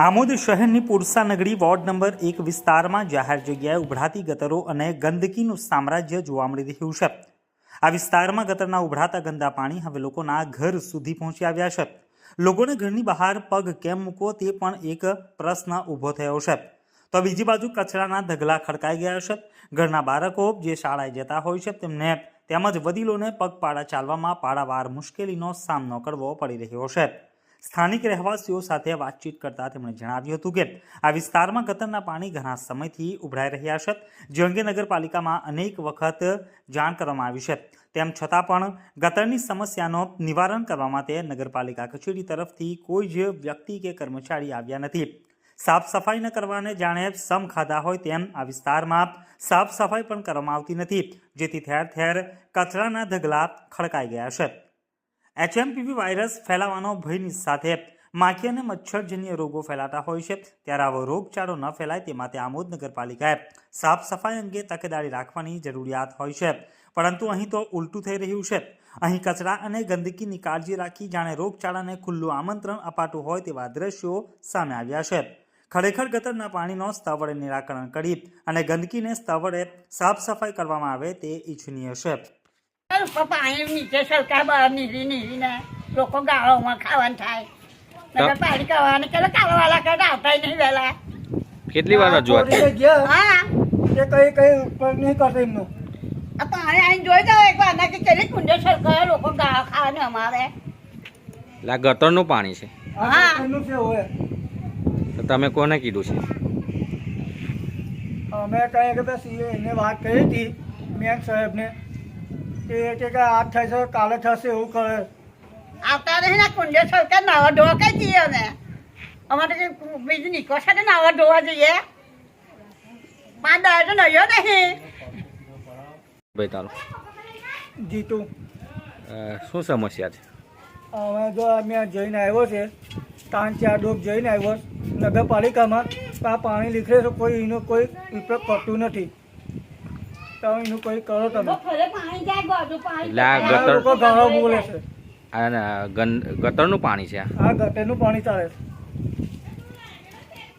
આમોદ શહેરની પુરસા નગરી ward number એક વિસ્તારમાં જાહેર જગ્યાએ ઉભરાતી ગટરો અને ગંદકીનું સામ્રાજ્ય જોવા મળી રહ્યું છે. આ વિસ્તારમાં ગટરના ઉભરાતા ગંદા પાણી હવે લોકોના ઘર સુધી પહોંચી આવ્યા છે. લોકોને ઘરની બહાર પગ કેમ મૂકવો તે પણ એક પ્રશ્ન ઊભો થયો છે. તો બીજી બાજુ કચરાના ઢગલા ખડકાઈ ગયા છે. ઘરના બાળકો જે શાળાએ જતા હોય છે તેમને તેમજ વડીલોને પગપાળા ચાલવામાં પાડાવાર મુશ્કેલીનો સામનો કરવો પડી રહ્યો છે. સ્થાનિક રહેવાસીઓ સાથે વાતચીત કરતા તેમણે જણાવ્યું હતું કે આ વિસ્તારમાં ગતરના પાણી ઘણા સમયથી ઉભરાઈ રહ્યા છે. જે અંગે નગરપાલિકામાં અનેક વખત જાણ કરવામાં આવી છે. તેમ છતાં પણ ગતરની સમસ્યાનો નિવારણ કરવા માટે નગરપાલિકા કચેરી તરફથી કોઈ જ વ્યક્તિ કે કર્મચારી આવ્યા નથી. સાફ સફાઈ ન કરવાને જાણે સમ ખાધા હોય તેમ આ વિસ્તારમાં સાફ સફાઈ પણ કરવામાં આવતી નથી. જેથી ઠેર ઠેર કચરાના ઢગલા ખડકાઈ ગયા છે. એચએમપીવી વાયરસ ફેલાવાનો ભયની સાથે માખી અને મચ્છરજન્ય રોગો ફેલાતા હોય છે. ત્યારે આવો રોગચાળો ન ફેલાય તે માટે આમોદ નગરપાલિકાએ સાફ સફાઈ અંગે તકેદારી રાખવાની જરૂરિયાત હોય છે. પરંતુ અહીં તો ઉલટું થઈ રહ્યું છે. અહીં કચરા અને ગંદકીની કાળજી રાખી જાણે રોગચાળાને ખુલ્લું આમંત્રણ અપાતું હોય તેવા દ્રશ્યો સામે આવ્યા છે. ખરેખર ગટરના પાણીનો સ્થળે નિરાકરણ કરી અને ગંદકીને સ્થળે સાફ સફાઈ કરવામાં આવે તે ઈચ્છનીય છે. પાણી નીચે સરકાર બહાર નીકળી નીકળીને લોકો ગાળોમાં ખાવાનું થાય. નગરપાલિકા વાળાને કે કાળવાલા કરે આવતા નહીં વહેલા. કેટલી વાર રજૂઆત હા એ કઈ કઈ ઉપર નહીં કરતા એમનું. આ પાણી અહીં જોઈ જાવ એક વાર કે કેટલી કુંડે સરકાર લોકો ગાળો ખાવાનું અમારે. એટલે આ ગટરનું પાણી છે. હા. એમનું છે હોય તો તમે કોને કીધું છે? અમે કઈ કે પછી એને વાત કરી હતી મેન સાહેબને. કે એ કે કે આ થશે કાલે થશે એવું કરે. આવતા નહીં ના કુંડે સરકાર નાવા ધોવા કઈ જઈએ અમે? અમારે બીજું નીકળો છે ને નાવા ધોવા જઈએ. પાંચ દાડે તો નયો નહીં. ભાઈ તારો. જીતું. અ, શું સમસ્યા છે? અમે જો અમે જઈને આવ્યો છે ત્રણ ચાર ડોક જઈને આવ્યો નગરપાલિકામાં આ પાણી નીકળે છે કોઈ એનો કોઈ ઉપયોગ કરતું નથી. તો એનું કોઈ કરો તમે. ફરે પાણી જાય બધું પાણી એટલે આ ગટર બોલે છે. આ ગટરનું પાણી છે આ. આ ગટરનું પાણી ચાલે છે.